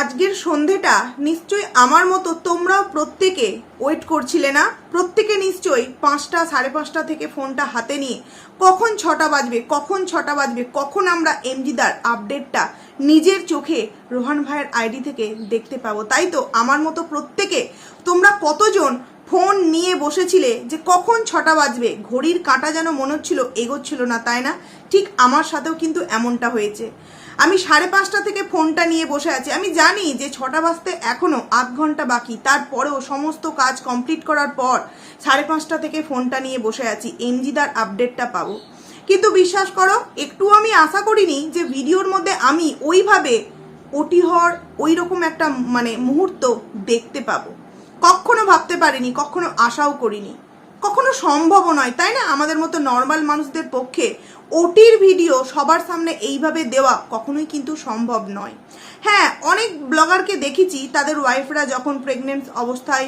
আজকের সন্ধেটা নিশ্চয়ই আমার মতো তোমরাও প্রত্যেকে ওয়েট করছিলে না? প্রত্যেকে নিশ্চয়ই পাঁচটা, সাড়ে পাঁচটা থেকে ফোনটা হাতে নিয়ে কখন ছটা বাজবে, কখন ছটা বাজবে, কখন আমরা এমজিদার আপডেটটা নিজের চোখে রোহান ভাইয়ের আইডি থেকে দেখতে পাবো। তাই তো? আমার মতো প্রত্যেকে তোমরা কতজন ফোন নিয়ে বসেছিলে যে কখন ছটা বাজবে? ঘড়ির কাঁটা যেন মনে হচ্ছিল, এগোচ্ছিল না, তাই না? ঠিক আমার সাথেও কিন্তু এমনটা হয়েছে। আমি সাড়ে পাঁচটা থেকে ফোনটা নিয়ে বসে আছি। আমি জানি যে ছটা বাজতে এখনও আধ ঘণ্টা বাকি। তারপরেও সমস্ত কাজ কমপ্লিট করার পর সাড়ে পাঁচটা থেকে ফোনটা নিয়ে বসে আছি। এমজিদার আপডেটটা পাবো। কিন্তু বিশ্বাস করো একটু আমি আশা করিনি যে ভিডিওর মধ্যে আমি ওইভাবে ওটি হওয়ার ওই রকম একটা মানে মুহূর্ত দেখতে পাবো। কখনো ভাবতে পারিনি, কখনো আশাও করিনি। কখনো সম্ভবও নয়, তাই না? আমাদের মতো নর্মাল মানুষদের পক্ষে ওটির ভিডিও সবার সামনে এইভাবে দেওয়া কখনোই কিন্তু সম্ভব নয়। হ্যাঁ অনেক ব্লগারকে দেখেছি, তাদের ওয়াইফরা যখন প্রেগনেন্ট অবস্থায়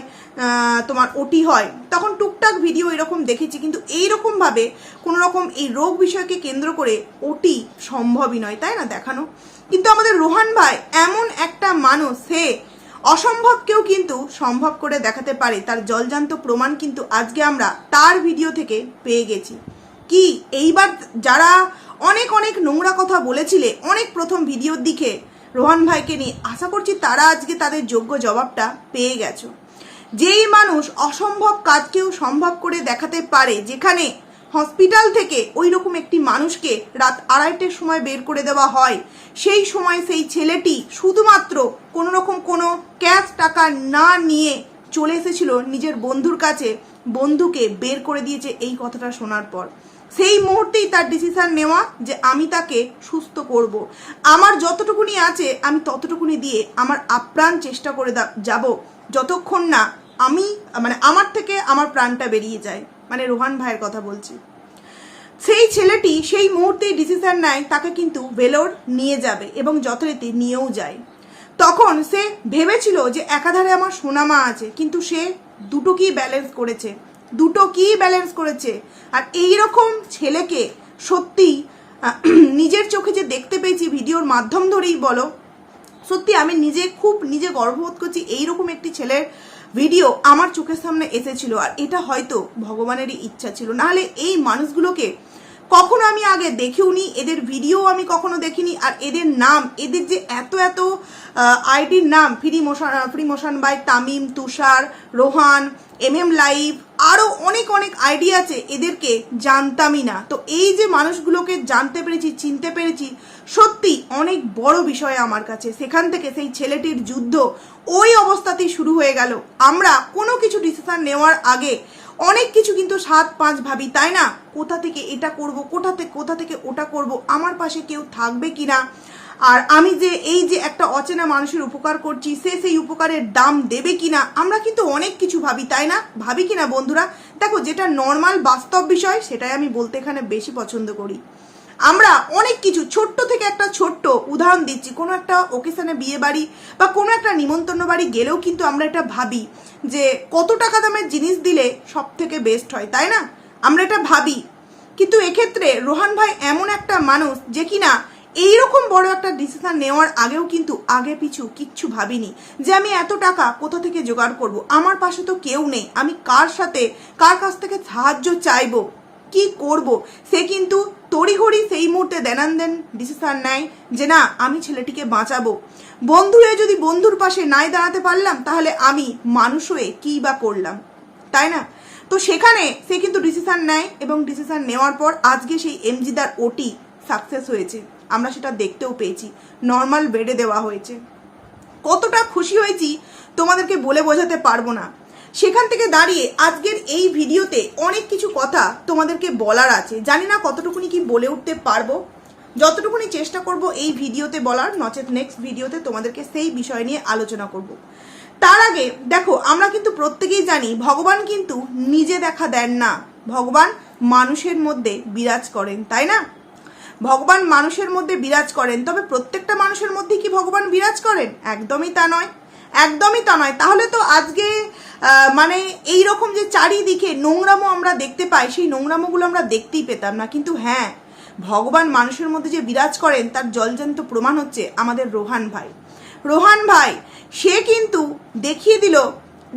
তোমার ওটি হয়, তখন টুকটাক ভিডিও এরকম দেখেছি, কিন্তু এইরকমভাবে কোনো রকম এই রোগ বিষয়কে কেন্দ্র করে ওটি সম্ভবই নয়, তাই না দেখানো? কিন্তু আমাদের রোহান ভাই এমন একটা মানুষ, সে অসম্ভবকেও কিন্তু সম্ভব করে দেখাতে পারে তার জলজান্ত প্রমাণ কিন্তু আজকে আমরা তার ভিডিও থেকে পেয়ে গেছি। কি, এইবার যারা অনেক অনেক নোংরা কথা বলেছিলে, অনেক প্রথম ভিডিওর দিকে রোহান ভাইকে নিয়ে, আশা করছি তারা আজকে তাদের যোগ্য জবাবটা পেয়ে গেছো। যেই মানুষ অসম্ভব কাজকেও সম্ভব করে দেখাতে পারে, যেখানে হসপিটাল থেকে ওই রকম একটি মানুষকে রাত আড়াইটের সময় বের করে দেওয়া হয়। সেই সময় সেই ছেলেটি শুধুমাত্র কোনো রকম কোনো ক্যাশ টাকা না নিয়ে চলে এসেছিল নিজের বন্ধুর কাছে। বন্ধুকে বের করে দিয়েছে এই কথাটা শোনার পর। সেই মুহূর্তেই তার ডিসিশন নেওয়া যে আমি তাকে সুস্থ করব। আমার যতটুকুনি আছে আমি ততটুকুনি দিয়ে আমার আপ্রাণ চেষ্টা করে যাব। যতক্ষণ না আমি মানে আমার থেকে আমার প্রাণটা বেরিয়ে যায়। মানে রোহান ভাইয়ের কথা বলছি। সেই ছেলেটি সেই মুহূর্তে ডিসিশন নেয় তাকে কিন্তু ভেলোর নিয়ে যাবে এবং যথারীতি নিয়েও যায়। তখন সে ভেবেছিল যে একাধারে আমার সোনামা আছে, কিন্তু সে দুটো কি ব্যালেন্স করেছে? দুটো কি ব্যালেন্স করেছে? আর এই রকম ছেলেকে সত্যি নিজের চোখে যে দেখতে পেয়েছি ভিডিওর মাধ্যম ধরেই বলো, সত্যি আমি নিজে খুব নিজে গর্ববোধ করছি এইরকম একটি ছেলের ভিডিও আমার চোখের সামনে এসেছিল আর এটা হয়তো ভগবানেরই ইচ্ছা ছিল। নাহলে এই মানুষগুলোকে কখনো আমি আগে দেখিওনি, এদের ভিডিও আমি কখনো দেখিনি আর এদের নাম, এদের যে এত এত আইডির নাম, free motion free motion by Tamim, Tushar, Rohan, M M live আরও অনেক অনেক আইডিয়া আছে এদেরকে জানতামই না। তো এই যে মানুষগুলোকে জানতে পেরেছি, চিনতে পেরেছি, সত্যি অনেক বড় বিষয় আমার কাছে। সেখান থেকে সেই ছেলেটির যুদ্ধ ওই অবস্থাতেই শুরু হয়ে গেল। আমরা কোনো কিছু ডিসিশন নেওয়ার আগে অনেক কিছু কিন্তু সাত পাঁচ ভাবি, তাই না? কোথা থেকে এটা করব, কোথা থেকে কোথা থেকে ওটা করব, আমার পাশে কেউ থাকবে কিনা? আর আমি যে এই যে একটা অচেনা মানুষের উপকার করছি, সে সেই উপকারের দাম দেবে কিনা, আমরা কিন্তু অনেক কিছু ভাবি, তাই না? ভাবি কিনা বন্ধুরা? দেখো, যেটা নর্মাল বাস্তব বিষয়, সেটাই আমি বলতে এখানে বেশি পছন্দ করি। আমরা অনেক কিছু, ছোট্ট থেকে একটা ছোট্ট উদাহরণ দিচ্ছি, কোনো একটা ওকেশনে বিয়ে বাড়ি বা কোনো একটা নিমন্ত্রণ বাড়ি গেলেও কিন্তু আমরা এটা ভাবি যে কত টাকা দামের জিনিস দিলে সব থেকে বেস্ট হয়, তাই না? আমরা এটা ভাবি। কিন্তু এক্ষেত্রে রোহান ভাই এমন একটা মানুষ যে কিনা এইরকম বড় একটা ডিসিশন নেওয়ার আগেও কিন্তু আগে পিছু কিচ্ছু ভাবিনি যে আমি এত টাকা কোথা থেকে জোগাড় করব? আমার পাশে তো কেউ নেই। আমি কার সাথে, কার কাছ থেকে সাহায্য চাইব? কি করব? সে কিন্তু তড়িঘড়ি সেই মুহূর্তে দেনান দেন ডিসিশন নেয় যে না, আমি ছেলেটিকে বাঁচাবো। বন্ধু হয়ে যদি বন্ধুর পাশে নাই দাঁড়াতে পারলাম, তাহলে আমি মানুষ হয়ে কী বা করলাম? তাই না? তো সেখানে সে কিন্তু ডিসিশন নেয় এবং ডিসিশন নেওয়ার পর আজকে সেই এমজিদার ওটি সাকসেস হয়েছে। আমরা সেটা দেখতেও পেয়েছি। নর্মাল বেডে দেওয়া হয়েছে। কতটা খুশি হয়েছি তোমাদেরকে বলে বোঝাতে পারব না। সেখান থেকে দাঁড়িয়ে আজকের এই ভিডিওতে অনেক কিছু কথা তোমাদেরকে বলার আছে। জানি না কতটুকুনি কি বলে উঠতে পারব। যতটুকুনি চেষ্টা করব এই ভিডিওতে বলার, নচেত নেক্সট ভিডিওতে তোমাদেরকে সেই বিষয় নিয়ে আলোচনা করব। তার আগে দেখো, আমরা কিন্তু প্রত্যেকেই জানি ভগবান কিন্তু নিজে দেখা দেন না। ভগবান মানুষের মধ্যে বিরাজ করেন, তাই না? ভগবান মানুষের মধ্যে বিরাজ করেন, তবে প্রত্যেকটা মানুষের মধ্যে কি ভগবান বিরাজ করেন? একদমই তা নয়। একদমই তা নয়। তাহলে তো আজকে মানে এই রকম যে চারিদিকে নোংরামো আমরা দেখতে পাই, সেই নোংরামোগুলো আমরা দেখতেই পেতাম না। কিন্তু হ্যাঁ ভগবান মানুষের মধ্যে যে বিরাজ করেন, তার জলজান্ত প্রমাণ হচ্ছে আমাদের রোহান ভাই। রোহান ভাই, সে কিন্তু দেখিয়ে দিল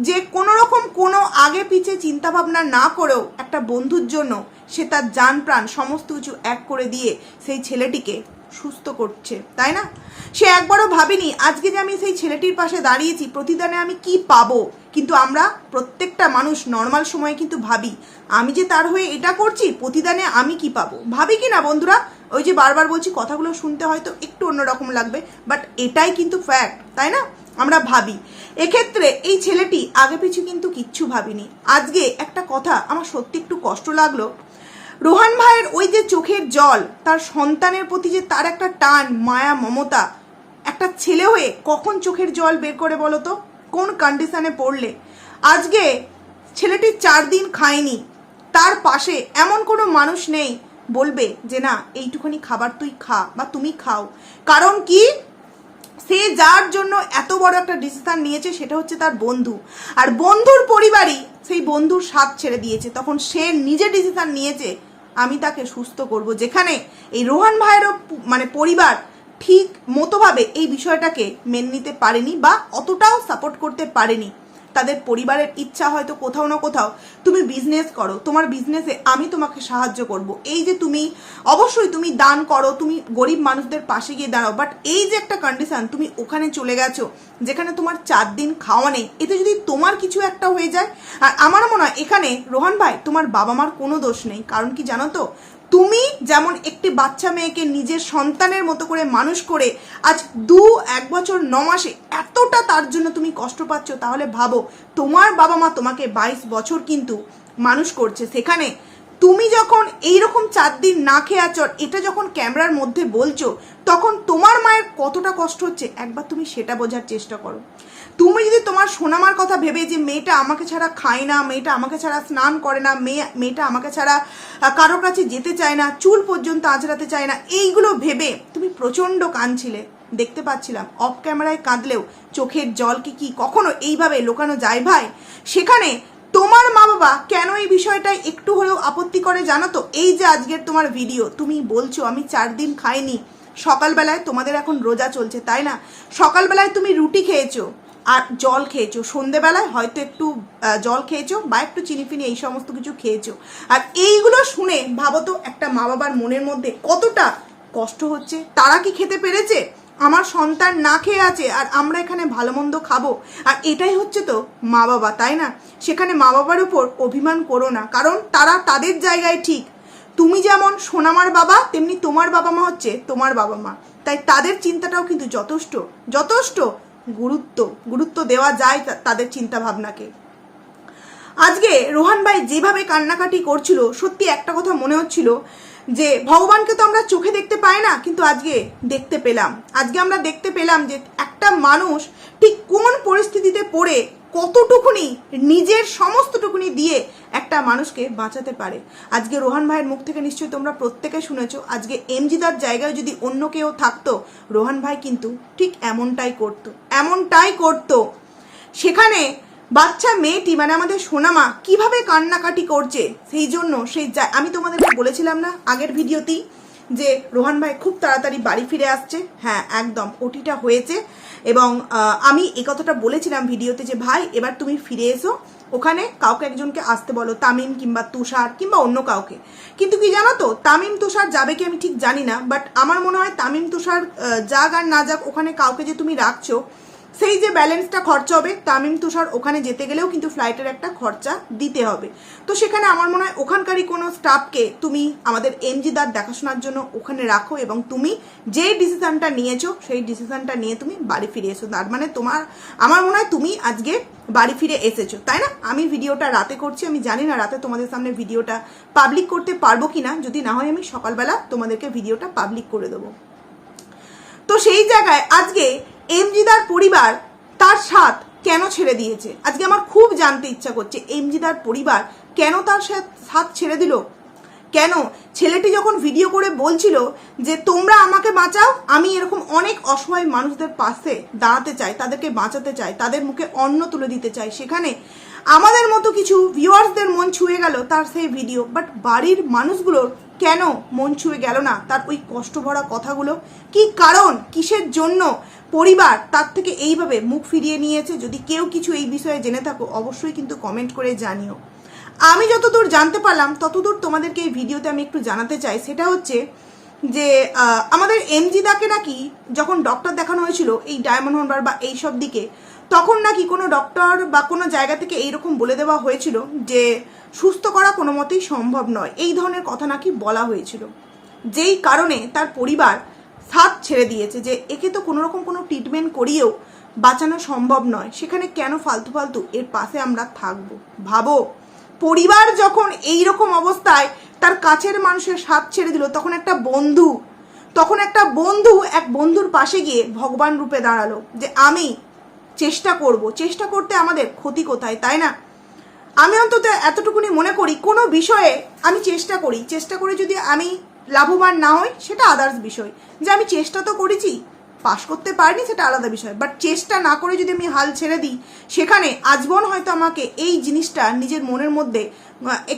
যে কোনো রকম কোনো আগে পিছে চিন্তা ভাবনা না করেও একটা বন্ধুর জন্য সে তার যান প্রাণ সমস্ত কিছু এক করে দিয়ে সেই ছেলেটিকে সুস্থ করছে, তাই না? সে একবারও ভাবেনি, আজকে যে আমি সেই ছেলেটির পাশে দাঁড়িয়েছি, প্রতিদানে আমি কি পাবো? কিন্তু আমরা প্রত্যেকটা মানুষ নর্মাল সময়ে কিন্তু ভাবি, আমি যে তার হয়ে এটা করছি, প্রতিদানে আমি কি পাবো? ভাবি কি না বন্ধুরা? ওই যে বারবার বলছি, কথাগুলো শুনতে হয়তো একটু অন্যরকম লাগবে বাট এটাই কিন্তু ফ্যাক্ট তাই না? আমরা ভাবি। এক্ষেত্রে এই ছেলেটি আগে পিছু কিন্তু কিচ্ছু ভাবিনি। আজকে একটা কথা, আমার সত্যি একটু কষ্ট লাগল রোহান ভাইয়ের ওই যে চোখের জল, তার সন্তানের প্রতি যে তার একটা টান, মায়া, মমতা, একটা ছেলে হয়ে কখন চোখের জল বের করে বলো তো? কোন কন্ডিশনে পড়লে? আজকে ছেলেটি চার দিন খায়নি, তার পাশে এমন কোনো মানুষ নেই, বলবে যে না এইটুখানি খাবার তুই খা বা তুমি খাও। কারণ কি? সে যার জন্য এত বড় একটা ডিসিশন নিয়েছে, সেটা হচ্ছে তার বন্ধু। আর বন্ধুর পরিবারই সেই বন্ধুর স্বাদ ছেড়ে দিয়েছে। তখন সে নিজে ডিসিশন নিয়েছে আমি তাকে সুস্থ করব। যেখানে এই রোহান ভাইয়েরও মানে পরিবার ঠিক মতোভাবে এই বিষয়টাকে মেনে নিতে পারেনি বা অতটাও সাপোর্ট করতে পারেনি। তাদের পরিবারের ইচ্ছা হয়তো কোথাও না কোথাও তুমি বিজনেস করো। তোমার বিজনেসে আমি তোমাকে সাহায্য করব। এই যে তুমি, অবশ্যই তুমি দান করো, তুমি গরিব মানুষদের পাশে গিয়ে দাঁড়াও বাট এই যে একটা কন্ডিশন তুমি ওখানে চলে গেছো, যেখানে তোমার চার দিন খাওয়া নেই, এতে যদি তোমার কিছু একটা হয়ে যায়, আর আমার মনে হয় এখানে, রোহান ভাই, তোমার বাবা মার কোনো দোষ নেই। কারণ কি জানো তো? তুমি যেমন একটি বাচ্চা মেয়েকে নিজের সন্তানের মতো করে মানুষ করে আজ দু, এক বছর, ন মাসে এতটা তার জন্য তুমি কষ্ট পাচ্ছ, তাহলে ভাবো, তোমার বাবা মা তোমাকে বাইশ বছর কিন্তু মানুষ করছে। সেখানে তুমি যখন এইরকম চার দিন না খেয়ে আছো এটা যখন ক্যামেরার মধ্যে বলছো, তখন তোমার মায়ের কতটা কষ্ট হচ্ছে? একবার তুমি সেটা বোঝার চেষ্টা করো। তুমি যদি তোমার সোনামার কথা ভেবে যে মেয়েটা আমাকে ছাড়া খায় না, মেয়েটা আমাকে ছাড়া স্নান করে না, মেয়ে, মেয়েটা আমাকে ছাড়া কারোর কাছে যেতে চায় না, চুল পর্যন্ত আঁচড়াতে চায় না, এইগুলো ভেবে তুমি প্রচণ্ড কাঁদছিলে। দেখতে পাচ্ছিলাম অফ ক্যামেরায় কাঁদলেও চোখের জল কি কি কখনো এইভাবে লোকানো যায় ভাই? সেখানে তোমার মা বাবা কেন এই বিষয়টায় একটু হলেও আপত্তি করে জানো তো? এই যে আজকের তোমার ভিডিও তুমি বলছো আমি চার দিন খাইনি, সকালবেলায় তোমাদের এখন রোজা চলছে, তাই না? সকালবেলায় তুমি রুটি খেয়েছো আর জল খেয়েছো। সন্ধেবেলায় হয়তো একটু জল খেয়েছো বা একটু চিনি ফিনি এই সমস্ত কিছু খেয়েছো। আর এইগুলো শুনে ভাবো তো একটা মা বাবার মনের মধ্যে কতটা কষ্ট হচ্ছে। তারা কি খেতে পেরেছে? আমার সন্তান না খেয়ে আছে আর আমরা এখানে ভালো মন্দ খাব। আর এটাই হচ্ছে তো মা বাবা তাই না? সেখানে মা বাবার উপর অভিমান করো না, কারণ তারা তাদের জায়গায় ঠিক। তুমি যেমন সোনামার বাবা, তেমনি তোমার বাবা মা হচ্ছে তোমার বাবা মা। তাই তাদের চিন্তাটাও কিন্তু যথেষ্ট যথেষ্ট। গুরুত্ব গুরুত্ব দেওয়া যায় তাদের চিন্তা ভাবনাকে আজকে রোহান ভাই যেভাবে কান্নাকাটি করছিল, সত্যি একটা কথা মনে হচ্ছিল যে, ভগবানকে তো আমরা চোখে দেখতে পাই না, কিন্তু আজকে দেখতে পেলাম। আজকে আমরা দেখতে পেলাম যে একটা মানুষ ঠিক কোন পরিস্থিতিতে পড়ে কতটুকুনি, নিজের সমস্তটুকুনি দিয়ে একটা মানুষকে বাঁচাতে পারে। আজকে রোহান ভাইয়ের মুখ থেকে নিশ্চয়ই তোমরা প্রত্যেকে শুনেছো, আজকে এমজিদার জায়গায় যদি অন্য কেউ থাকতো, রোহান ভাই কিন্তু ঠিক এমনটাই করতো এমনটাই করতো। সেখানে বাচ্চা মেয়েটি মানে আমাদের সোনামা, কীভাবে কান্নাকাটি করছে, সেই জন্য সেই আমি তোমাদেরকে বলেছিলাম না আগের ভিডিওতেই? যে রোহান ভাই খুব তাড়াতাড়ি বাড়ি ফিরে আসছে। হ্যাঁ একদম, ওটিটা হয়েছে। এবং আমি এই কথাটা বলেছিলাম ভিডিওতে যে, ভাই, এবার তুমি ফিরে এসো। ওখানে কাউকে একজনকে আসতে বলো, তামিম কিংবা তুষার কিংবা অন্য কাউকে। কিন্তু কি জানো তো, তামিম তুষার যাবে কি আমি ঠিক জানি না বাট আমার মনে হয় তামিম তুষার যাক আর না যাক, ওখানে কাউকে যে তুমি রাখছো সেই যে ব্যালেন্সটা খরচা হবে, তামিম তুষার ওখানে যেতে গেলেও কিন্তু ফ্লাইটের একটা খরচা দিতে হবে। তো সেখানে আমার মনে হয় ওখানকারই কোনো স্টাফকে তুমি আমাদের এমজি দার দেখাশোনার জন্য ওখানে রাখো এবং তুমি যে ডিসিশনটা নিয়েছো, সেই ডিসিশানটা নিয়ে তুমি বাড়ি ফিরে এসো। তার মানে তোমার, আমার মনে হয় তুমি আজকে বাড়ি ফিরে এসেছ, তাই না? আমি ভিডিওটা রাতে করছি, আমি জানি না রাতে তোমাদের সামনে ভিডিওটা পাবলিক করতে পারব কিনা, যদি না হয় আমি সকালবেলা তোমাদেরকে ভিডিওটা পাবলিক করে দেবো। তো সেই জায়গায় আজকে এমজিদার পরিবার তার সাথ কেন ছেড়ে দিয়েছে? আজকে আমার খুব জানতে ইচ্ছা করছে, এমজিদার পরিবার কেন তার সাথ- ছেড়ে দিল? কেন ছেলেটি যখন ভিডিও করে বলছিল যে, তোমরা আমাকে বাঁচাও, আমি এরকম অনেক অসহায় মানুষদের পাশে দাঁড়াতে চাই, তাদেরকে বাঁচাতে চাই, তাদের মুখে অন্ন তুলে দিতে চাই। সেখানে আমাদের মতো কিছু ভিউয়ার্সদের মন ছুঁয়ে গেল তার সেই ভিডিও। বাট বাড়ির মানুষগুলোর কেন মন ছুঁয়ে গেল না তার ওই কষ্ট ভরা কথাগুলো? কি কারণ? কিসের জন্য? পরিবার তার থেকে এইভাবে মুখ ফিরিয়ে নিয়েছে। যদি কেউ কিছু এই বিষয়ে জেনে থাকো, অবশ্যই কিন্তু কমেন্ট করে জানিও। আমি যতদূর জানতে পারলাম, ততদূর তোমাদেরকে এই ভিডিওতে আমি একটু জানাতে চাই। সেটা হচ্ছে যে আমাদের এমজি দাকে নাকি যখন ডক্টর দেখানো হয়েছিল এই ডায়মন্ড হারবার বা এইসব দিকে, তখন নাকি কোনো ডক্টর বা কোনো জায়গা থেকে এইরকম বলে দেওয়া হয়েছিল যে, সুস্থ করা কোনো মতেই সম্ভব নয়। এই ধরনের কথা নাকি বলা হয়েছিল। যেই কারণে তার পরিবার সাথ ছেড়ে দিয়েছে যে একে তো কোনো রকম কোনো ট্রিটমেন্ট করিয়েও বাঁচানো সম্ভব নয়। সেখানে কেন ফালতু ফালতু এর পাশে আমরা থাকব? ভাবো, পরিবার যখন এই রকম অবস্থায় তার কাছের মানুষের সাথ ছেড়ে দিল, তখন একটা বন্ধু, তখন একটা বন্ধু এক বন্ধুর পাশে গিয়ে ভগবান রূপে দাঁড়াল যে, আমি চেষ্টা করব। চেষ্টা করতে আমাদের ক্ষতি কোথায়, তাই না? আমি অন্তত এতটুকুনি মনে করি, কোনো বিষয়ে আমি চেষ্টা করি। চেষ্টা করে যদি আমি লাভবান না হই, সেটা আদার্স বিষয়। যে আমি চেষ্টা তো করেছি পাশ করতে পারিনি সেটা আলাদা বিষয়। বাট চেষ্টা না করে যদি আমি হাল ছেড়ে দিই, সেখানে আজীবন হয়তো আমাকে এই জিনিসটা নিজের মনের মধ্যে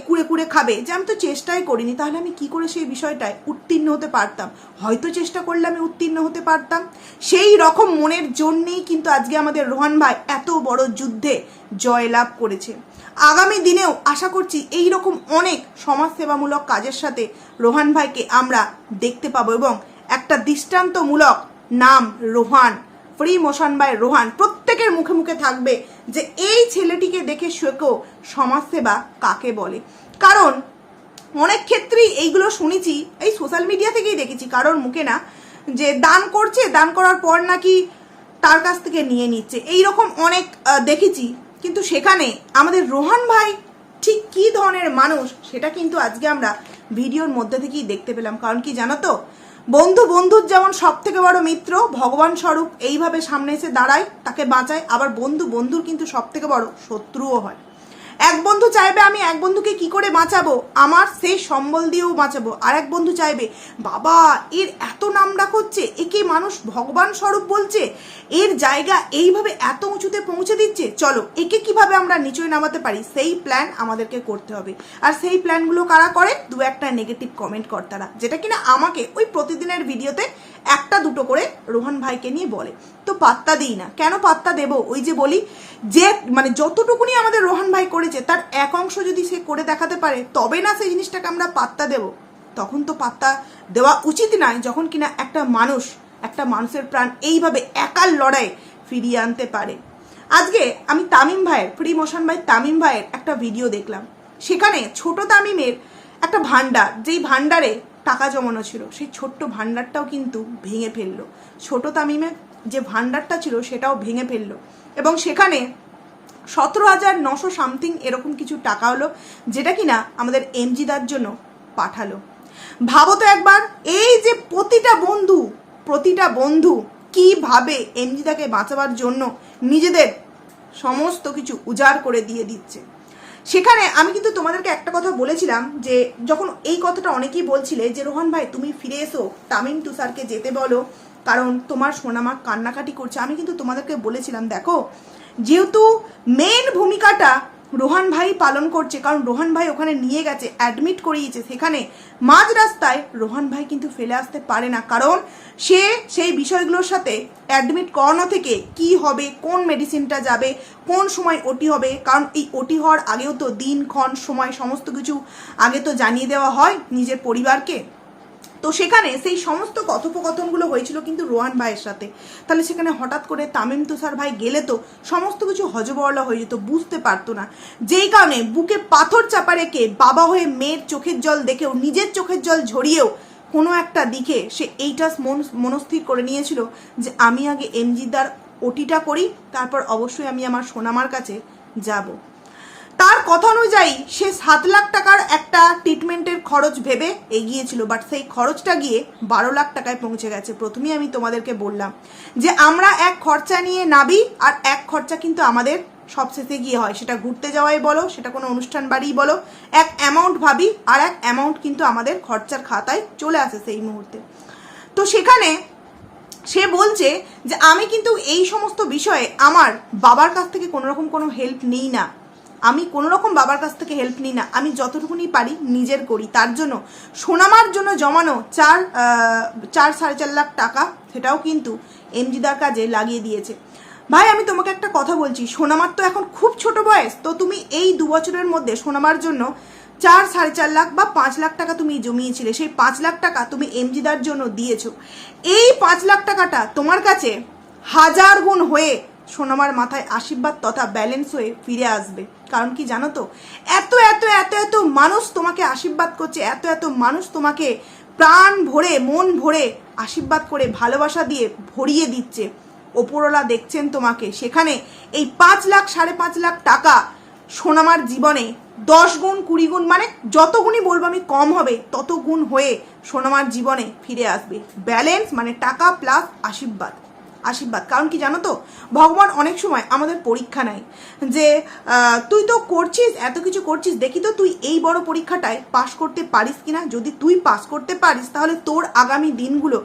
কুড়ে কুড়ে খাবে। যে আমি তো চেষ্টাই করিনি, তাহলে আমি কি করে সেই বিষয়টায় উত্তীর্ণ হতে পারতাম? হয়তো চেষ্টা করলে আমি উত্তীর্ণ হতে পারতাম। সেই রকম মনের জন্যেই কিন্তু আজকে আমাদের রোহান ভাই এত বড় যুদ্ধে জয়লাভ করেছে। আগামী দিনেও আশা করছি এই রকম অনেক সমাজসেবামূলক কাজের সাথে রোহান ভাইকে আমরা দেখতে পাবো এবং একটা দৃষ্টান্তমূলক নাম Rohan free motion by Rohan প্রত্যেকের মুখে মুখে থাকবে যে এই ছেলেটিকে দেখে শেখো সমাজসেবা কাকে বলে। কারণ অনেক ক্ষেত্রেই এইগুলো শুনেছি, এই সোশ্যাল মিডিয়া থেকেই দেখেছি, কারোর মুখে না, যে দান করছে, দান করার পর নাকি তার কাছ থেকে নিয়ে নিচ্ছে। এই রকম অনেক দেখেছি। কিন্তু সেখানে আমাদের রোহান ভাই ঠিক কি ধরনের মানুষ সেটা কিন্তু আজকে আমরা ভিডিওর মধ্যে থেকেই দেখতে পেলাম। কারণ কি জানো তো? বন্ধু বন্ধুর যেমন সব থেকে বড় মিত্র, ভগবান স্বরূপ এইভাবে সামনে এসে দাঁড়ায়, তাকে বাঁচায়। আবার বন্ধু বন্ধুর কিন্তু সব থেকে বড় শত্রুও হয়। এক বন্ধু চাইবে আমি এক বন্ধুকে কি করে বাঁচাবো? আমার সেই সম্বল দিয়েও বাঁচাবো। আর এক বন্ধু চাইবে, বাবা, এর এত নাম হচ্ছে, একে মানুষ ভগবান স্বরূপ বলছে, এর জায়গা এইভাবে এত উঁচুতে পৌঁছে দিচ্ছে, চলো, একে কীভাবে আমরা নিচয় নামাতে পারি? সেই প্ল্যান আমাদেরকে করতে হবে। আর সেই প্ল্যানগুলো কারা করে দু একটা নেগেটিভ কমেন্ট কর্তারা, যেটা কিনা আমাকে ওই প্রতিদিনের ভিডিওতে একটা দুটো করে রোহন ভাইকে নিয়ে বলে। তো পাত্তা দিই না। কেন পাত্তা দেব? ওই যে বলি, যে মানে যতটুকুনি আমাদের রোহান ভাই করেছে, তার এক অংশ যদি সে করে দেখাতে পারে, তবে না সেই জিনিসটাকে আমরা পাত্তা দেব। তখন তো পাত্তা দেওয়া উচিত নয় যখন কিনা একটা মানুষ, একটা মানুষের প্রাণ এইভাবে একার লড়াই ফিরিয়ে আনতে পারে। আজকে আমি তামিম ভাইয়ের ফ্রি মোশন ভাই তামিম ভাইয়ের একটা ভিডিও দেখলাম। সেখানে ছোট তামিমের একটা ভান্ডার যেই ভান্ডারে টাকা জমানো ছিল। সেই ছোট্ট ভান্ডারটাও কিন্তু ভেঙে ফেলল। ছোট তামিমের যে ভান্ডারটা ছিল, সেটাও ভেঙে ফেলল। এবং সেখানে সতেরো হাজার নশো সামথিং এরকম কিছু টাকা হলো, যেটা কিনা আমাদের এমজিদার জন্য পাঠালো। ভাবো তো একবার, এই যে প্রতিটা বন্ধু প্রতিটা বন্ধু কীভাবে এমজিদাকে বাঁচাবার জন্য নিজেদের সমস্ত কিছু উজাড় করে দিয়ে দিচ্ছে। সেখানে আমি কিন্তু তোমাদেরকে একটা কথা বলেছিলাম যে যখন এই কথাটা অনেকেই বলছিলে যে, রোহন ভাই, তুমি ফিরে এসো, তামিম তুষারকে যেতে বলো, কারণ তোমার সোনামা কান্নাকাটি করছে। আমি কিন্তু তোমাদেরকে বলেছিলাম, দেখো, যেহেতু মেন ভূমিকাটা রোহান ভাই পালন করছে, কারণ রোহান ভাই ওখানে নিয়ে গেছে অ্যাডমিট করিয়েছে। সেখানে মাঝ রাস্তায় রোহান ভাই কিন্তু ফেলে আসতে পারে না, কারণ সে সেই বিষয়গুলোর সাথে অ্যাডমিট করানো থেকে কি হবে, কোন মেডিসিনটা যাবে, কোন সময় ওটি হবে, কারণ এই ওটি হওয়ার আগেও তো দিন ক্ষণ সময় সমস্ত কিছু আগে তো জানিয়ে দেওয়া হয় নিজের পরিবারকে। তো সেখানে সেই সমস্ত কথোপকথনগুলো হয়েছিল কিন্তু রোহান ভাইয়ের সাথে। তাহলে সেখানে হঠাৎ করে তামিম তুষার ভাই গেলে তো সমস্ত কিছু হজবরলা হয়ে যেত, বুঝতে পারতো না। যেই কারণে বুকে পাথর চাপা রেখে বাবা হয়ে মেয়ের চোখের জল দেখেও নিজের চোখের জল ঝরিয়েও কোনো একটা দিকে সে এইটা মন, মনস্থির করে নিয়েছিল যে আমি আগে এমজিদার ওটিটা করি, তারপর অবশ্যই আমি আমার সোনামার কাছে যাব। তার কথা অনুযায়ী সে সাত লাখ টাকার একটা ট্রিটমেন্টের খরচ ভেবে এগিয়েছিল বাট সেই খরচটা গিয়ে বারো লাখ টাকায় পৌঁছে গেছে। প্রথমেই আমি তোমাদেরকে বললাম যে, আমরা এক খরচা নিয়ে নাবি, আর এক খরচা কিন্তু আমাদের সবশেষে গিয়ে হয়। সেটা ঘুরতে যাওয়াই বলো, সেটা কোনো অনুষ্ঠান বাড়িই বলো, এক অ্যামাউন্ট ভাবি, আর এক অ্যামাউন্ট কিন্তু আমাদের খরচার খাতায় চলে আসে সেই মুহূর্তে। তো সেখানে সে বলছে যে, আমি কিন্তু এই সমস্ত বিষয়ে আমার বাবার কাছ থেকে কোনো রকম কোনো হেল্প নিই না। আমি কোনো রকম বাবার কাছ থেকে হেল্প নিই না। আমি যতটুকুনি পারি নিজের করি। তার জন্য সোনামার জন্য জমানো চার চার, সাড়ে চার লাখ টাকা, সেটাও কিন্তু এমজিদার কাজে লাগিয়ে দিয়েছে। ভাই, আমি তোমাকে একটা কথা বলছি। সোনামার তো এখন খুব ছোট বয়স, তো তুমি এই দু বছরের মধ্যে সোনামার জন্য চার, সাড়ে চার লাখ বা পাঁচ লাখ টাকা তুমি জমিয়েছিলে। সেই পাঁচ লাখ টাকা তুমি এমজিদার জন্য দিয়েছ। এই পাঁচ লাখ টাকাটা তোমার কাছে হাজার গুণ হয়ে সোনামার মাথায় আশীর্বাদ তথা ব্যালেন্স হয়ে ফিরে আসবে। কারণ কি জানো তো? এত এত এত এত মানুষ তোমাকে আশীর্বাদ করছে, এত এত মানুষ তোমাকে প্রাণ ভরে, মন ভরে আশীর্বাদ করে, ভালোবাসা দিয়ে ভরিয়ে দিচ্ছে। ওপরওয়ালা দেখছেন তোমাকে। সেখানে এই পাঁচ লাখ, সাড়ে পাঁচ লাখ টাকা সোনামার জীবনে দশ গুণ, কুড়ি গুণ মানে যত গুণই বলব আমি কম হবে, তত গুণ হয়ে সোনামার জীবনে ফিরে আসবে। ব্যালেন্স মানে টাকা প্লাস আশীর্বাদ। আশীর্বাদ। কারণ কি জানো তো? ভগবান অনেক সময় আমাদের পরীক্ষা নেয় যে তুই তো করছিস, এত কিছু করছিস, দেখি তো তুই এই বড় পরীক্ষাটায় পাশ করতে পারিস কিনা? যদি তুই পাশ করতে পারিস, তাহলে তোর আগামী দিনগুলো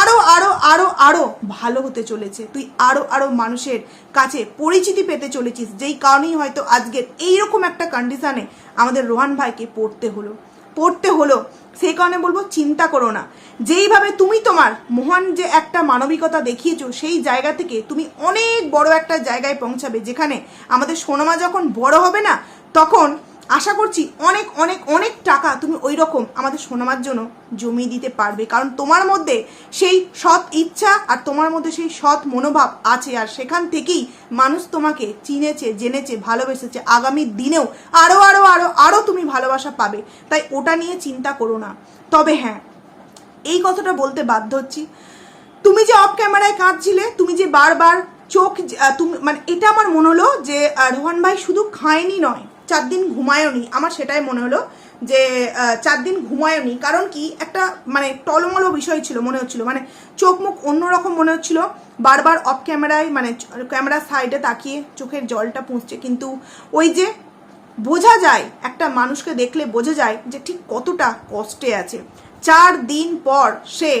আরও আরও আরও আরও ভালো হতে চলেছে। তুই আরও আরও মানুষের কাছে পরিচিতি পেতে চলেছিস, যেই কারণেই হয়তো আজকের এইরকম একটা কন্ডিশনে আমাদের রোহান ভাইকে পড়তে হলো। পড়তে হলো সেই কারণে বলব চিন্তা করো না। যেইভাবে তুমি তোমার মহান যে একটা মানবিকতা দেখিয়েছো, সেই জায়গা থেকে তুমি অনেক বড় একটা জায়গায় পৌঁছাবে, যেখানে আমাদের সোনামা যখন বড় হবে না, তখন আশা করছি অনেক অনেক অনেক টাকা তুমি ওই রকম আমাদের সোনামার জন্য জমিয়ে দিতে পারবে। কারণ তোমার মধ্যে সেই সৎ ইচ্ছা আর তোমার মধ্যে সেই সৎ মনোভাব আছে। আর সেখান থেকেই মানুষ তোমাকে চিনেছে, জেনেছে, ভালোবেসেছে। আগামী দিনেও আরও আরও আরও আরও তুমি ভালোবাসা পাবে। তাই ওটা নিয়ে চিন্তা করো না। তবে হ্যাঁ এই কথাটা বলতে বাধ্য হচ্ছি। তুমি যে অফ ক্যামেরায় কাঁদছিলে, তুমি যে বারবার চোখ তুমি মানে এটা আমার মনে হলো যে রোহান ভাই শুধু খায়নি নয় চার দিন ঘুমায়নি। আমার সেটাই মনে হলো যে চার দিন ঘুমায়নি। কারণ কি? একটা মানে টলমলো বিষয় ছিল, মনে হচ্ছিল। মানে চোখ মুখ অন্যরকম মনে হচ্ছিল। বারবার অফ ক্যামেরায় মানে ক্যামেরার সাইডে তাকিয়ে চোখের জলটা পুঁছছে কিন্তু ওই যে বোঝা যায়, একটা মানুষকে দেখলে বোঝা যায় যে ঠিক কতটা কষ্টে আছে। চার দিন পর সে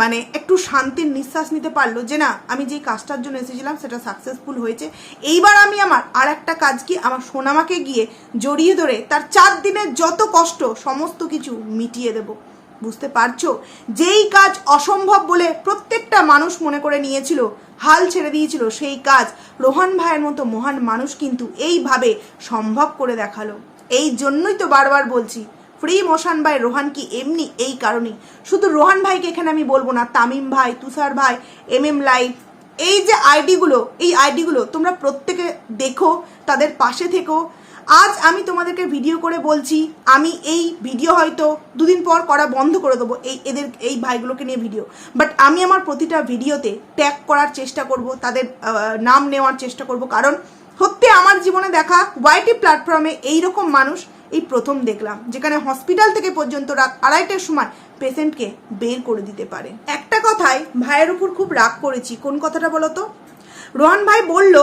মানে একটু শান্তির নিঃশ্বাস নিতে পারল যে না, আমি যেই কাজটার জন্য এসেছিলাম সেটা সাকসেসফুল হয়েছে। এইবার আমি আমার আর একটা কাজ কি, আমার সোনামাকে গিয়ে জড়িয়ে ধরে তার চার দিনের যত কষ্ট, সমস্ত কিছু মিটিয়ে দেব। বুঝতে পারছ? যেই কাজ অসম্ভব বলে প্রত্যেকটা মানুষ মনে করে নিয়েছিল, হাল ছেড়ে দিয়েছিল, সেই কাজ রোহান ভাইয়ের মতো মহান মানুষ কিন্তু এইভাবে সম্ভব করে দেখাল। এই জন্যই তো বারবার বলছি ফ্রি মোশন ভাই, রোহান কি এমনি এই কারণেই? শুধু রোহান ভাইকে এখানে আমি বলব না, তামিম ভাই, তুষার ভাই এম এম লাইভ এই যে আইডিগুলো, এই আইডিগুলো তোমরা প্রত্যেকে দেখো, তাদের পাশে থেকো। আজ আমি তোমাদেরকে ভিডিও করে বলছি, আমি এই ভিডিও হয়তো দুদিন পর করা বন্ধ করে দেবো এই এদের, এই ভাইগুলোকে নিয়ে ভিডিও। বাট আমি আমার প্রতিটা ভিডিওতে ট্যাগ করার চেষ্টা করব, তাদের নাম নেওয়ার চেষ্টা করব। কারণ সত্যি আমার জীবনে দেখা ওয়াইটি প্ল্যাটফর্মে এইরকম মানুষ এই প্রথম দেখলাম, যেখানে হসপিটাল থেকে পর্যন্ত রাত আড়াইটার সময় পেশেন্টকে বের করে দিতে পারে। একটা কথায়, ভাইয়ের উপর খুব রাগ করেছি। কোন কথাটা বলো তো রোহান ভাই বলল,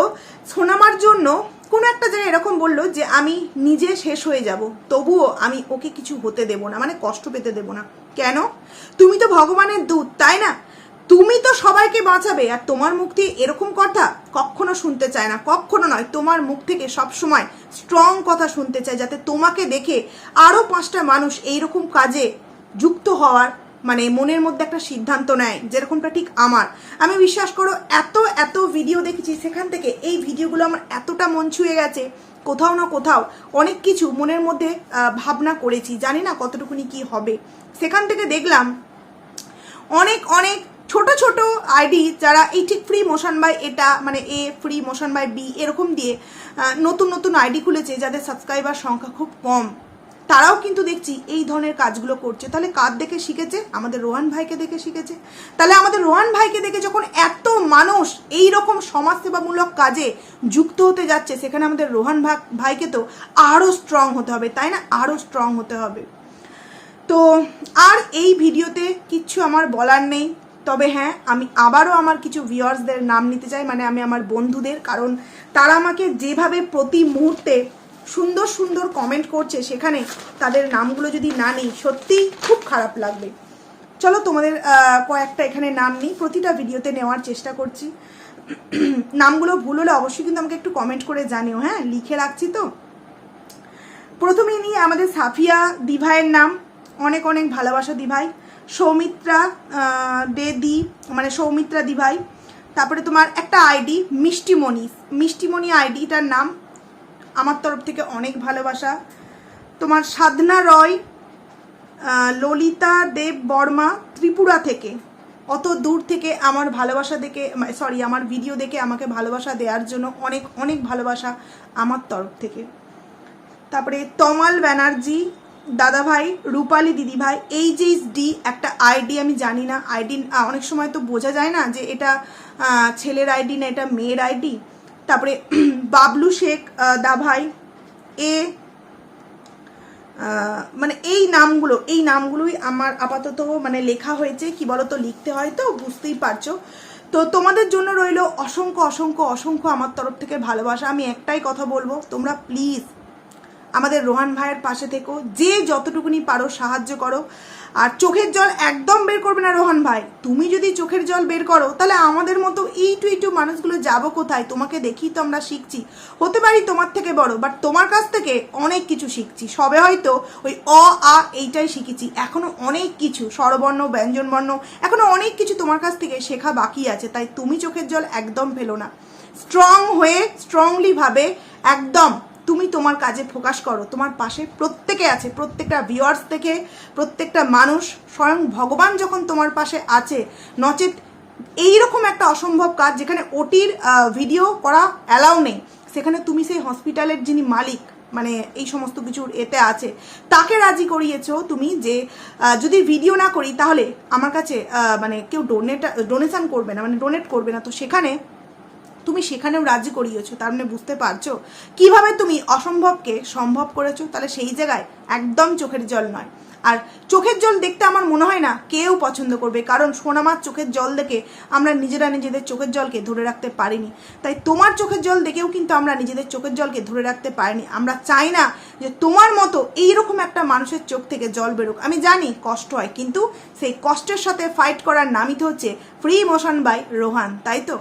সোনামার জন্য কোনো একটা জায়গায় এরকম বলল যে আমি নিজে শেষ হয়ে যাব, তবুও আমি ওকে কিছু হতে দেব না মানে কষ্ট পেতে দেব না। কেন? তুমি তো ভগবানের দূত, তাই না? তুমি তো সবাইকে বাঁচাবে, আর তোমার মুখ দিয়ে এরকম কথা কখনো শুনতে চায় না, কখনো নয়। তোমার মুখ থেকে সবসময় স্ট্রং কথা শুনতে চায়, যাতে তোমাকে দেখে আরও পাঁচটা মানুষ এইরকম কাজে যুক্ত হওয়ার মানে মনের মধ্যে একটা সিদ্ধান্ত নেয়, যেরকমটা ঠিক আমার। আমি বিশ্বাস করো, এত এত ভিডিও দেখেছি, সেখান থেকে এই ভিডিওগুলো আমার এতটা মন ছুঁয়ে গেছে, কোথাও না কোথাও অনেক কিছু মনের মধ্যে ভাবনা করেছি, জানি না কতটুকুনি কি হবে। সেখান থেকে দেখলাম অনেক অনেক ছোট ছোট আইডি যারা এই ঠিক ফ্রি মোশন বাই এটা মানে A free motion by B এরকম দিয়ে নতুন নতুন আইডি খুলেছে যাদের সাবস্ক্রাইবার সংখ্যা খুব কম, তারাও কিন্তু দেখছি এই ধরনের কাজগুলো করছে। তাহলে কার দেখে শিখেছে? আমাদের রোহান ভাইকে দেখে শিখেছে। তাহলে আমাদের রোহান ভাইকে দেখে যখন এত মানুষ এই রকম সমাজসেবামূলক কাজে যুক্ত হতে যাচ্ছে, সেখানে আমাদের রোহান ভাই ভাইকে তো আরও স্ট্রং হতে হবে, তাই না? আরও স্ট্রং হতে হবে। তো আর এই ভিডিওতে কিচ্ছু আমার বলার নেই। তবে হ্যাঁ আমি আবারও আমার কিছু ভিউয়ার্সদের নাম নিতে চাই মানে আমি আমার বন্ধুদের, কারণ তারা আমাকে যেভাবে প্রতি মুহূর্তে সুন্দর সুন্দর কমেন্ট করছে, সেখানে তাদের নামগুলো যদি না নিই, সত্যিই খুব খারাপ লাগবে। চলো তোমাদের কয়েকটা এখানে নাম নিই, প্রতিটা ভিডিওতে নেওয়ার চেষ্টা করছি। নামগুলো ভুল হলে অবশ্যই কিন্তু আমাকে একটু কমেন্ট করে জানিও হ্যাঁ? লিখে রাখছি তো। প্রথমেই নিয়ে আমাদের সাফিয়া দিভাইয়ের নাম, অনেক অনেক ভালোবাসা দিভাই। সৌমিত্রা দে দি মানে সৌমিত্রা দিভাই, তারপরে তোমার একটা আইডি, মিষ্টিমণি। মিষ্টিমণি আইডিটার নাম আমার তরফ থেকে অনেক ভালোবাসা। তোমার সাধনা রয় ললিতা দেব বর্মা ত্রিপুরা থেকে। অত দূর থেকে আমার ভালোবাসা দেখে সরি আমার ভিডিও দেখে আমাকে ভালোবাসা দেওয়ার জন্য অনেক অনেক ভালোবাসা আমার তরফ থেকে। তারপরে তমাল ব্যানার্জি দাদাভাই, রূপালী দিদিভাই এইচ ডি একটা আইডি আমি জানি না। আইডি অনেক সময় তো বোঝা যায় না যে এটা ছেলের আইডি না এটা মেয়ের আইডি তারপরে বাবলু শেখ দাভাই, এ মানে এই নামগুলো, এই নামগুলোই আমার আপাতত মানে লেখা হয়েছে। কি বলতো, লিখতে হয় তো, বুঝতেই পারছ। তো তোমাদের জন্য রইল অসংখ্য অসংখ্য অসংখ্য আমার তরফ থেকে ভালোবাসা। আমি একটাই কথা বলব, তোমরা প্লিজ আমাদের রোহান ভাইয়ের পাশে থেকো। যে যতটুকুনি পারো সাহায্য করো। আর চোখের জল একদম বের করবে না রোহান ভাই। তুমি যদি চোখের জল বের করো, তাহলে আমাদের মতো এইটু এইটু মানুষগুলো যাব কোথায়? তোমাকে দেখি তো আমরা শিখছি। হতে পারি তোমার থেকে বড় বাট তোমার কাছ থেকে অনেক কিছু শিখছি। সবে হয়তো ওই অ, আ এইটাই শিখেছি। এখনও অনেক কিছু, স্বরবর্ণ, ব্যঞ্জনবর্ণ, এখনও অনেক কিছু তোমার কাছ থেকে শেখা বাকি আছে, তাই তুমি চোখের জল একদম ফেলো না। স্ট্রং হয়ে স্ট্রংলি ভাবে, একদম তুমি তোমার কাজে ফোকাস করো, তোমার পাশে প্রত্যেকে আছে, প্রত্যেকটা ভিউয়ার্স থেকে প্রত্যেকটা মানুষ স্বয়ং ভগবান যখন তোমার পাশে আছে, নচেত এইরকম একটা অসম্ভব কাজ যেখানে ওটির ভিডিও করা অ্যালাউ নেই। সেখানে তুমি সেই হসপিটালের যিনি মালিক মানে এই সমস্ত কিছুর এতে আছে। তাকে রাজি করিয়েছ তুমি যে যদি ভিডিও না করি তাহলে আমার কাছে মানে কেউ ডোনেট ডোনেশন করবে না মানে ডোনেট করবে না। তো সেখানে তুমি সেখানেও রাজি করিয়েছো, তার মানে বুঝতে পারছ? কীভাবে তুমি অসম্ভবকে সম্ভব করেছ? তাহলে সেই জায়গায় একদম চোখের জল নয়। আর চোখের জল দেখতে আমার মনে হয় না কেউ পছন্দ করবে, কারণ সোনামার চোখের জল দেখে আমরা নিজেরা নিজেদের চোখের জলকে ধরে রাখতে পারিনি। তাই তোমার চোখের জল দেখেও কিন্তু আমরা নিজেদের চোখের জলকে ধরে রাখতে পারিনি। আমরা চাই না যে তোমার মতো এইরকম একটা মানুষের চোখ থেকে জল বেরোক। আমি জানি কষ্ট হয়, কিন্তু সেই কষ্টের সাথে ফাইট করার নামই তো হচ্ছে ফ্রি মোশন বাই রোহান তাই তো?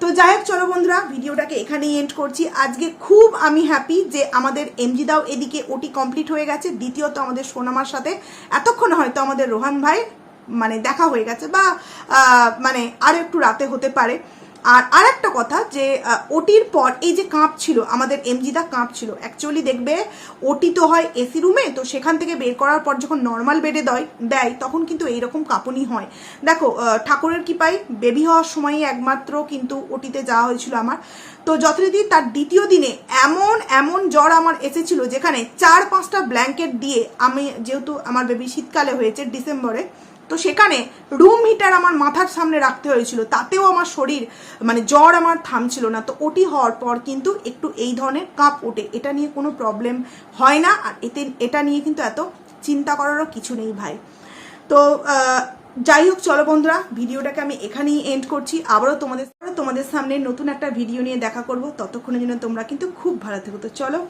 তো যাই হোক চলো বন্ধুরা, ভিডিওটাকে এখানেই এন্ড করছি। আজকে খুব আমি হ্যাপি যে আমাদের এমজি দাও এদিকে ওটি কমপ্লিট হয়ে গেছে। দ্বিতীয়ত আমাদের সোনামার সাথে, এতক্ষণ হয়তো আমাদের রোহান ভাই মানে দেখা হয়ে গেছে বা মানে আরও একটু রাতে হতে পারে। আর আর একটা কথা যে ওটির পর এই যে কাঁপ ছিল আমাদের এমজিদা কাঁপ ছিল অ্যাকচুয়ালি দেখবে, ওটি তো হয় এসি রুমে, তো সেখান থেকে বের করার পর যখন নর্মাল বেডে দেয় দেয়, তখন কিন্তু এইরকম কাঁপুনি হয়। দেখো ঠাকুরের কৃপায় বেবি হওয়ার সময়ই একমাত্র কিন্তু ওটিতে যাওয়া হয়েছিল আমার। তো যথারীতি তার দ্বিতীয় দিনে এমন এমন জ্বর আমার এসেছিল যেখানে চার পাঁচটা ব্ল্যাঙ্কেট দিয়ে আমি, যেহেতু আমার বেবি শীতকালে হয়েছে ডিসেম্বরে তো সেখানে রুম হিটার আমার মাথার সামনে রাখতে হয়েছিল, তাতেও আমার শরীর মানে জ্বর আমার থামছিল না। তো ওটি হওয়ার পর কিন্তু একটু এই ধরনের কাঁপ ওঠে, এটা নিয়ে কোনো প্রবলেম হয় না। আর এতে, এটা নিয়ে কিন্তু এত চিন্তা করারও কিছু নেই ভাই। তো যাই হোক, চলো বন্ধুরা, ভিডিওটাকে আমি এখানেই এন্ড করছি। আবারও তোমাদের তোমাদের সামনে নতুন একটা ভিডিও নিয়ে দেখা করব। ততক্ষণের জন্য তোমরা কিন্তু খুব ভালো থেকো। তো চলো